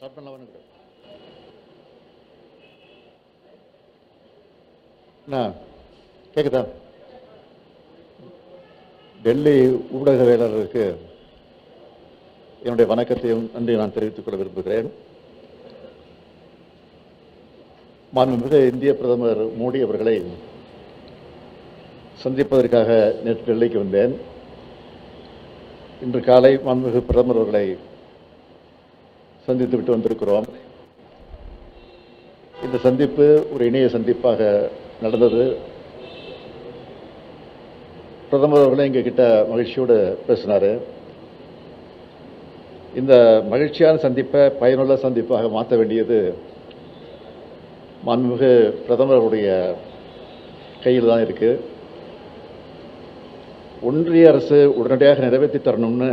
Start பண்ணலாமான்னு அண்ணா கேட்குதா டெல்லி ஊடகவியலாளருக்கு என்னுடைய வணக்கத்தையும் நன்றி நான் தெரிவித்துக் கொள்ள விரும்புகிறேன். மாண்புமிகு இந்திய பிரதமர் மோடி அவர்களை சந்திப்பதற்காக நேற்று டெல்லிக்கு வந்தேன். இன்று காலை மாண்புமிகு பிரதமர் அவர்களை சந்தித்து விட்டு வந்திருக்கிறோம். இந்த சந்திப்பு ஒரு இணைய சந்திப்பாக நடந்தது. பிரதமர் அவர்களும் எங்க கிட்ட மகிழ்ச்சியோடு பேசினார். இந்த மகிழ்ச்சியான சந்திப்பை பயனுள்ள சந்திப்பாக மாற்ற வேண்டியது மாண்புமிகு பிரதமருடைய கையில் தான் இருக்குது ஒன்றிய அரசு உடனடியாக நிறைவேற்றி தரணும்னு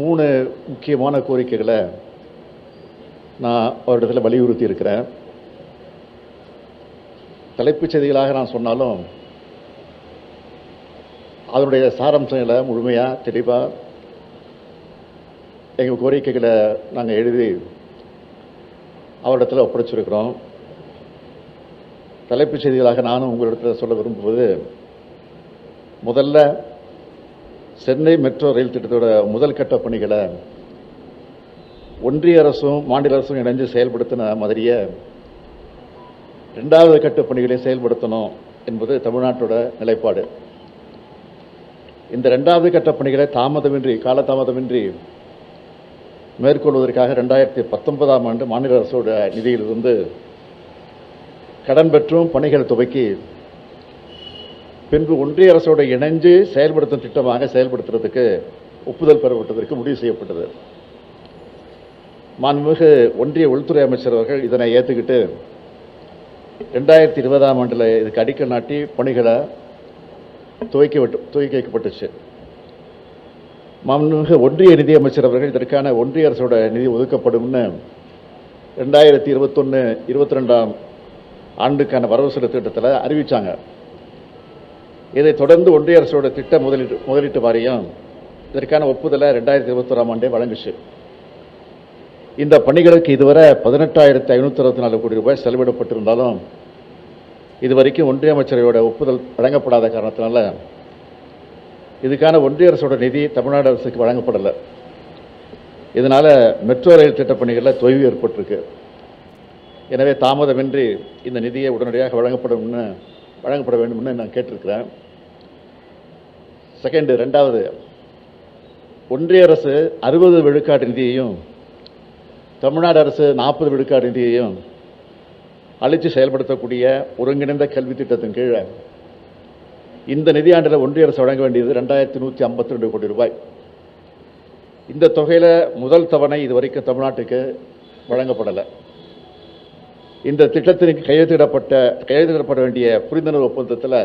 மூணு முக்கியமான கோரிக்கைகளை நான் அவரிடத்தில் வலியுறுத்தி இருக்கிறேன் தலைப்புச் செய்திகளாக நான் சொன்னாலும் அதனுடைய சாராம்சங்களை முழுமையாக தெளிவாக எங்கள் கோரிக்கைகளை நாங்கள் எழுதி அவரிடத்தில் ஒப்படைச்சிருக்கிறோம். தலைப்புச் செய்திகளாக நானும் உங்களிடத்தில் சொல்ல விரும்புவது முதல்ல சென்னை மெட்ரோ ரயில் திட்டத்தோட முதல் கட்ட பணிகளை ஒன்றிய அரசும் மாநில அரசும் இணைஞ்சு செயல்படுத்தின மாதிரியே ரெண்டாவது கட்ட பணிகளை செயல்படுத்தணும் என்பது தமிழ்நாட்டோட நிலைப்பாடு. இந்த ரெண்டாவது கட்ட பணிகளை தாமதமின்றி காலதாமதமின்றி மேற்கொள்வதற்காக ரெண்டாயிரத்தி பத்தொன்பதாம் ஆண்டு மாநில அரசோட நிதியிலிருந்து கடன் பெற்றும் பணிகள் துவக்கி பின்பு ஒன்றிய அரசோட இணைஞ்சு செயல்படுத்தும் திட்டமாக செயல்படுத்துறதுக்கு ஒப்புதல் பெறப்பட்டதற்கு முடிவு செய்யப்பட்டது. மாண்புமிகு ஒன்றிய உள்துறை அமைச்சர் அவர்கள் இதனை ஏற்றுக்கிட்டு ரெண்டாயிரத்தி இருபதாம் ஆண்டில் இதுக்கு அடிக்கல் நாட்டி பணிகளை துவக்கி விட்டு துவக்கி வைக்கப்பட்டுச்சு. மாண்புமிகு ஒன்றிய நிதியமைச்சர் அவர்கள் இதற்கான ஒன்றிய அரசோட நிதி ஒதுக்கப்படும்னு ரெண்டாயிரத்தி இருபத்தொன்று இருபத்தி ரெண்டாம் ஆண்டுக்கான வரவு செலவு திட்டத்தில் அறிவித்தாங்க இதை தொடர்ந்து ஒன்றிய அரசோட திட்ட முதலீட்டு முதலீட்டு வாரியம் இதற்கான ஒப்புதலை ரெண்டாயிரத்தி இருபத்தோராம் ஆண்டே வழங்குச்சு. இந்த பணிகளுக்கு இதுவரை பதினெட்டாயிரத்தி ஐநூற்றி அறுபத்தி நாலு கோடி ரூபாய் செலவிடப்பட்டிருந்தாலும் இதுவரைக்கும் ஒன்றிய அமைச்சரையோட ஒப்புதல் வழங்கப்படாத காரணத்தினால இதுக்கான ஒன்றிய அரசோட நிதி தமிழ்நாடு அரசுக்கு வழங்கப்படலை. இதனால் மெட்ரோ ரயில் திட்டப் பணிகளில் தொய்வு ஏற்பட்டிருக்கு. எனவே தாமதமின்றி இந்த நிதியை உடனடியாக வழங்கப்படும்னு வழங்கப்பட வேண்டும்னு நான் கேட்டிருக்கிறேன். செகண்டு ரெண்டாவது ஒன்றிய அரசு அறுபது விழுக்காட்டு நிதியையும் தமிழ்நாடு அரசு நாற்பது விழுக்காடு நிதியையும் அழித்து செயல்படுத்தக்கூடிய ஒருங்கிணைந்த கல்வி திட்டத்தின் கீழே இந்த நிதியாண்டில் ஒன்றிய அரசு வழங்க வேண்டியது ரெண்டாயிரத்தி நூற்றி ஐம்பத்தி ரெண்டு கோடி ரூபாய். இந்த தொகையில் முதல் தவணை இதுவரைக்கும் தமிழ்நாட்டுக்கு வழங்கப்படலை. இந்த திட்டத்திற்கு கையெழுத்திடப்பட்ட கையெழுத்திடப்பட வேண்டிய புரிந்துணர்வு ஒப்பந்தத்தில்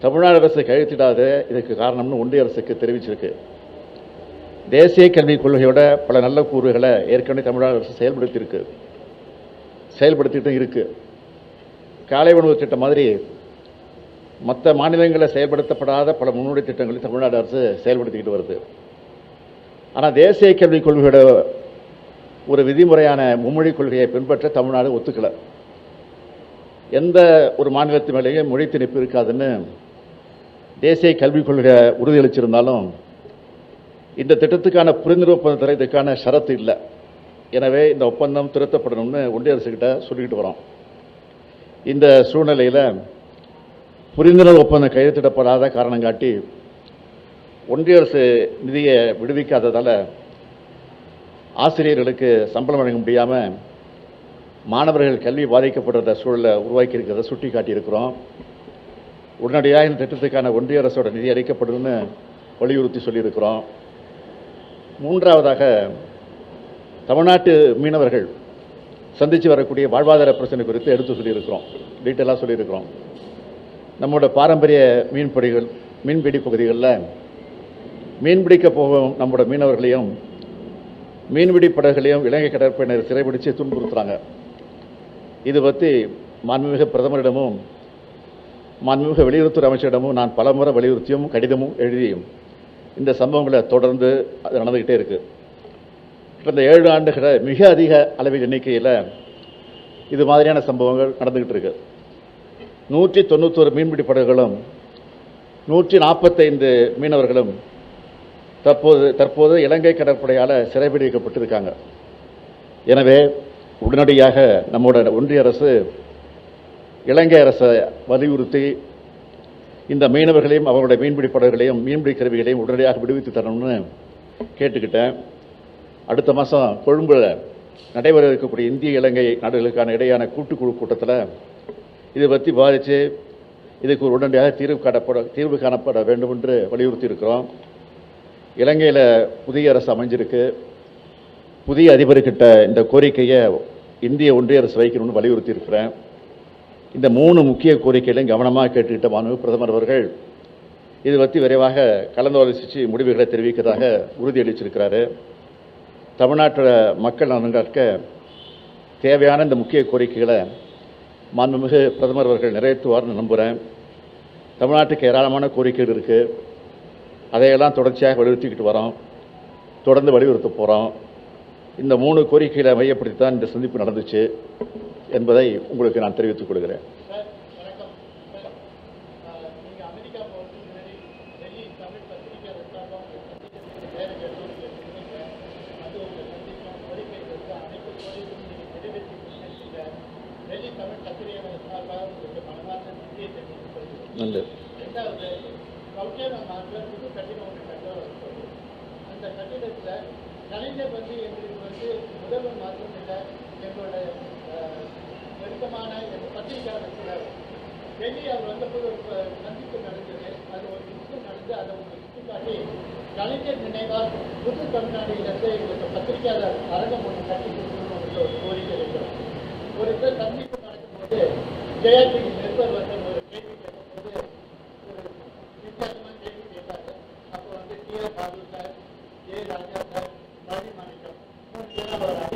தமிழ்நாடு அரசு கையெழுத்திடாத இதற்கு காரணம்னு ஒன்றிய அரசுக்கு தெரிவிச்சிருக்கு. தேசிய கல்விக் கொள்கையோட பல நல்ல கூறுகளை ஏற்கனவே தமிழ்நாடு அரசு செயல்படுத்தியிருக்கு. செயல்படுத்திட்டும் இருக்குது காலை உணவு திட்டம் மாதிரி மற்ற மாநிலங்களில் செயல்படுத்தப்படாத பல முன்னோடி திட்டங்களை தமிழ்நாடு அரசு செயல்படுத்திக்கிட்டு வருது. ஆனால் தேசிய கல்விக் கொள்கையோட ஒரு விதிமுறையான மும்மொழி கொள்கையை பின்பற்ற தமிழ்நாடு ஒத்துக்கல. எந்த ஒரு மாநிலத்து மேலேயும் மொழி திணிப்பு இருக்காதுன்னு தேசிய கல்விக் கொள்கை உறுதியளிச்சிருந்தாலும் இந்த திட்டத்துக்கான புரிந்துணர்வு ஒப்பந்தத்தில் இதுக்கான ஷரத்து இல்லை. எனவே இந்த ஒப்பந்தம் திருத்தப்படணும்னு ஒன்றிய அரசுக்கிட்ட சொல்லிக்கிட்டு வரோம். இந்த சூழ்நிலையில் புரிந்துணர்வு ஒப்பந்தம் கையெழுத்திடப்படாத காரணம் காட்டி ஒன்றிய அரசு நிதியை விடுவிக்காததால் ஆசிரியர்களுக்கு சம்பளம் வழங்க முடியாமல் மாணவர்கள் கல்வி பாதிக்கப்படுற சூழலை உருவாக்கி இருக்கிறத சுட்டி காட்டியிருக்கிறோம் உடனடியாக இந்த திட்டத்துக்கான ஒன்றிய அரசோட நிதி அளிக்கப்படும்னு வலியுறுத்தி சொல்லியிருக்கிறோம். மூன்றாவதாக தமிழ்நாட்டு மீனவர்கள் சந்தித்து வரக்கூடிய வாழ்வாதார பிரச்சனை குறித்து எடுத்து சொல்லியிருக்கிறோம். டீட்டெயிலாக சொல்லியிருக்கிறோம். நம்மளோட பாரம்பரிய மீன்பிடிகள் மீன்பிடி பகுதிகளில் மீன்பிடிக்க போகும் நம்மளோட மீனவர்களையும் மீன்பிடி படகுகளையும் இலங்கை கடற்படையினர் சிறைபிடித்து துன்புறுத்துறாங்க. இது பற்றி மாண்புமிகு பிரதமரிடமும் மாண்புமிகு வெளியுறவுத்துறை அமைச்சரிடமும் நான் பலமுறை வலியுறுத்தியும் கடிதமும் எழுதியும் இந்த சம்பவங்களை தொடர்ந்து அது நடந்துக்கிட்டே இருக்குது கடந்த ஏழு ஆண்டுகளில் மிக அதிக அளவில் எண்ணிக்கையில் இது மாதிரியான சம்பவங்கள் நடந்துக்கிட்டு இருக்கு. நூற்றி தொண்ணூத்தோரு மீன்பிடி படகுகளும் நூற்றி நாற்பத்தைந்து மீனவர்களும் தற்போது தற்போது இலங்கை கடற்படையால் சிறைபிடிக்கப்பட்டிருக்காங்க. எனவே உடனடியாக நம்மோட ஒன்றிய அரசு இலங்கை அரசை வலியுறுத்தி இந்த மீனவர்களையும் அவருடைய மீன்பிடி படகுகளையும் மீன்பிடி கருவிகளையும் உடனடியாக விடுவித்து தரணும்னு கேட்டுக்கிட்டேன். அடுத்த மாதம் கொழும்புல நடைபெற இருக்கக்கூடிய இந்திய இலங்கை நாடுகளுக்கான இடையான கூட்டுக்குழு கூட்டத்தில் இதை பற்றி விவாதித்து இதுக்கு உடனடியாக தீர்வு காணப்பட தீர்வு காணப்பட வேண்டும் என்று வலியுறுத்தி இருக்கிறோம் இலங்கையில் புதிய அரசு அமைஞ்சிருக்கு. புதிய அதிபர்கிட்ட இந்த கோரிக்கையை இந்திய ஒன்றிய அரசு வைக்கணும்னு வலியுறுத்தி இருக்கிறேன் இந்த மூணு முக்கிய கோரிக்கைகளையும் கவனமாக கேட்டுக்கிட்ட மாண்பு பிரதமர் அவர்கள் இது பற்றி விரைவாக கலந்தாலோசித்து முடிவுகளை தெரிவிக்கிறதாக உறுதியளிச்சிருக்கிறாரு. தமிழ்நாட்டோட மக்கள் நலன்காக்க தேவையான இந்த முக்கிய கோரிக்கைகளை மாண்புமிகு பிரதமர் அவர்கள் நிறைவேற்றுவார்னு நம்புகிறேன் தமிழ்நாட்டுக்கு ஏராளமான கோரிக்கைகள் இருக்குது அதையெல்லாம் தொடர்ச்சியாக வலியுறுத்திக்கிட்டு வரோம். தொடர்ந்து வலியுறுத்த போகிறோம் இந்த மூணு கோரிக்கைகளை மையப்படுத்தி தான் இந்த சந்திப்பு நடந்துச்சு என்பதை உங்களுக்கு நான் தெரிவித்துக் கொள்கிறேன். நன்றி. ஒற்றையர் நாட்டிலிருந்து புது கட்டிடம் ஒன்று கட்ட அந்த கட்டிடத்தில் கலைஞர் வந்து எங்களுக்கு வந்து முதல்வர் மாத்திரம் இல்லை எங்களோட நெருக்கமான எங்கள் பத்திரிகையாளர் டெல்லி அவர் வந்தபோது ஒரு சந்திப்பு நடந்தது. அது ஒரு நிமிஷம் நடந்து அதை ஒரு சுட்டிக்காட்டி கலைஞர் நினைவால் புது தமிழ்நாடுலேருந்து எங்களுக்கு பத்திரிகையாளர் அரங்கம் ஒன்று கட்டி கொடுக்கணும் ஒரு கோரிக்கை இருக்கிறோம் ஒரு பேர் சந்திப்பு நடக்கும்போது ஜெயாஜி நிருபர் வந்து Thank you.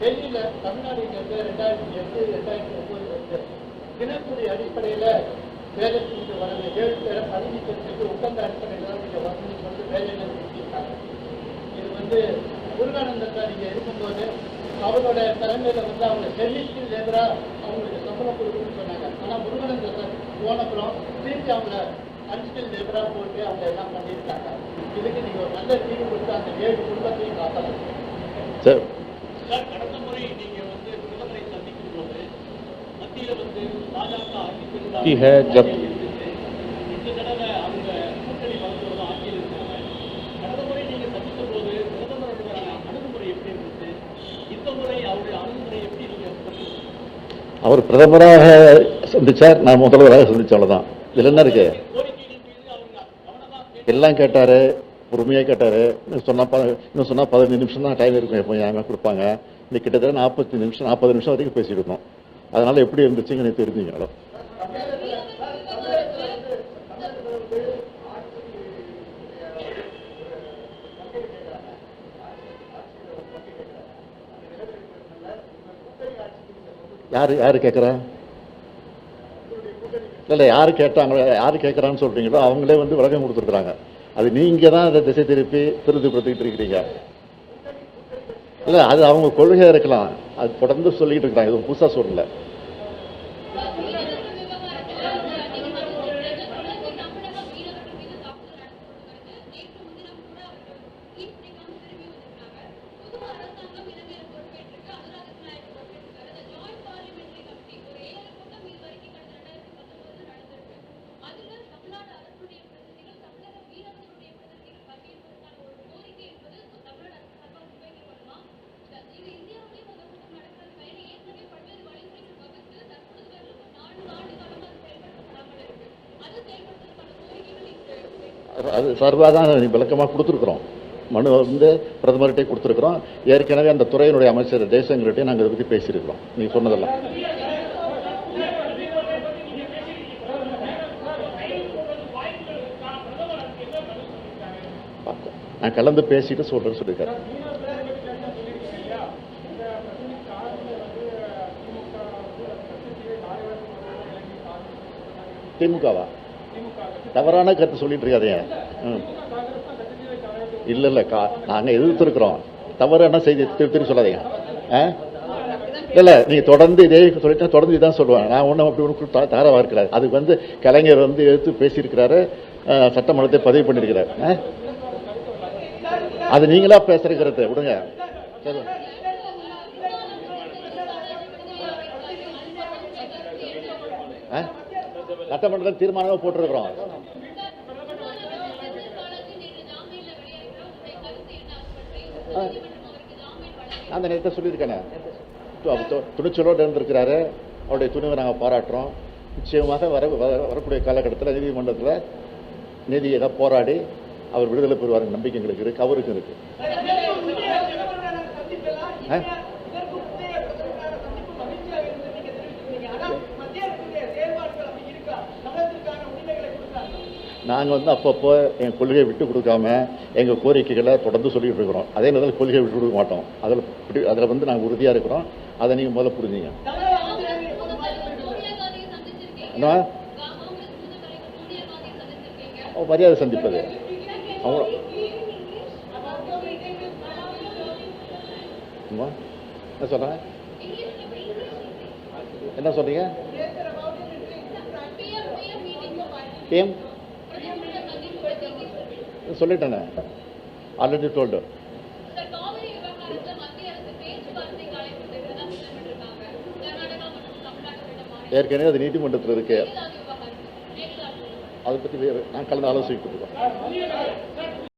டெல்லியில இருந்து ரெண்டாயிரத்தி எட்டு ரெண்டாயிரத்தி ஒன்பதுல வந்து தினக்கூலி அடிப்படையில வேலை செஞ்சு வரது ஏழு பேரை பதவி பெற்றுக்கு ஒப்பந்த அடிப்படையில் தான் நீங்க வசதி வந்து வேலையில செஞ்சிருக்காங்க இது வந்து முருகானந்தத்தை நீங்க இருக்கும்போது அவரோட தலைமையில வந்து அவங்க டெல்லிஸ்கில் லேபரா அவங்களுக்கு சம்பளம் கொடுக்கணும்னு சொன்னாங்க. ஆனா முருகானந்தத்தை போனப்புறம் திருப்பி அவங்கள அன்ஸ்கில் லேபரா போட்டு அவங்க எல்லாம் பண்ணியிருக்காங்க. இதுக்கு நீங்க ஒரு நல்ல தீர்வு கொடுத்து அந்த ஏழு குடும்பத்தையும் காக்கலாம் சார் சார் கடந்த முறை நீங்க வந்து பிரதமரை சந்திக்கும் போது மத்தியில வந்து பாஜக ஆட்சி இந்த தடவை அவங்க கூட்டணி மருத்துவர்கள் ஆட்சியில் இருக்காங்க. கடந்த முறை நீங்க சந்தித்த போது பிரதமருடைய அணுகுமுறை எப்படி இருந்தது இந்த முறை அவருடைய அணுகுமுறை எப்படி நீங்க அவர் பிரதமராக சந்திச்சார் நான் முதல்வராக சந்திச்சவளதான் இதுல என்ன இருக்கு? எல்லாம் கேட்டாரு. பொறுமையாக கேட்டார். இன்னும் சொன்னால் ப இன்னும் சொன்னால் பதினஞ்சு நிமிஷம் தான் டைம் இருக்கும் எப்போ ஏன் கொடுப்பாங்க. இன்னைக்கு கிட்டத்தட்ட நாற்பத்தி நிமிஷம் நாற்பது நிமிஷம் வரைக்கும் பேசியிருக்கோம் அதனால் எப்படி இருந்துச்சுங்க எனக்கு தெரிஞ்சுங்க யார் யார் கேட்குறா இல்லை யார் கேட்டாங்களோ யார் கேட்குறான்னு சொல்கிறீங்களோ அவங்களே வந்து விளக்கம் கொடுத்துருக்குறாங்க. அது நீங்கள் தான் அதை திசை திருப்பி திருத்துப்படுத்திக்கிட்டு இருக்கிறீங்க. இல்லை அது அவங்க கொள்கையாக இருக்கலாம். அது தொடர்ந்து சொல்லிக்கிட்டு இருக்காங்க. எதுவும் புதுசாக சொல்லலை. அது சார்பாக தான் விளக்கமாக கொடுத்துருக்குறோம். மனு வந்து பிரதமர்கிட்டே கொடுத்துருக்குறோம். ஏற்கனவே அந்த துறையினுடைய அமைச்சர் ஜெய்சங்கர்கிட்டே நாங்கள் இதை பற்றி பேசியிருக்கிறோம். நீங்கள் சொன்னதெல்லாம். நான் கலந்து பேசிட்டு சொல்கிறேன்னு சொல்லியிருக்காரு. திமுகவா? தவறான கருத்து சொல்லிட்டு இருக்காதீங்க ம். இல்லை இல்லை கா நாங்கள் எதிர்த்துருக்குறோம். தவறான செய்தி திரு திரு சொல்லாதீங்க. ஆ? இல்லை நீங்கள் தொடர்ந்து இதே சொல்லிட்டு தொடர்ந்து இதான் சொல்லுவேன். நான் ஒன்றும் அப்படி ஒன்றும் தாராக இருக்கிறாரு அதுக்கு வந்து கலைஞர் வந்து எடுத்து பேசியிருக்கிறாரு. சட்டமன்றத்தை பதிவு பண்ணியிருக்கிறார். ஆ? அது நீங்களா பேசுறக்கிறது விடுங்க. சரி. ஆ? சட்டமன்றத்தில் தீர்மானமாக போட்டிருக்கிறோம். ஆ. அந்த நேரத்தை சொல்லியிருக்கேனே. துணிச்சலோடு இருந்திருக்கிறாரு அவருடைய துணிவை நாங்கள் பாராட்டுறோம். நிச்சயமாக வர வரக்கூடிய காலகட்டத்தில் நீதிமன்றத்தில் நீதியாக போராடி அவர் விடுதலை பெறுவார் நம்பிக்கை எங்களுக்கு இருக்கு அவருக்கும் இருக்கு. நாங்கள் வந்து அப்பப்போ எங்கள் கொள்கையை விட்டு கொடுக்காம எங்கள் கோரிக்கைகளை தொடர்ந்து சொல்லிட்டு இருக்கிறோம். அதே நேரத்தில் கொள்கையை விட்டு கொடுக்க மாட்டோம். அதில் அதில் வந்து நாங்கள் உறுதியாக இருக்கிறோம். அதை நீங்கள் முதல்ல புரிஞ்சுங்க. என்ன? மரியாதை சந்திப்பது. அவங்க என்ன சொல்கிறேன் என்ன சொல்றீங்க பிஎம் சொல்லிட்டேனே. ஆல்ரெடி டோல்டு ஏற்கனவே அது நீதிமன்றத்தில் இருக்கு. அதை பற்றி வேறு நான் கலந்து ஆலோசிக்கிட்டு இருக்கோம்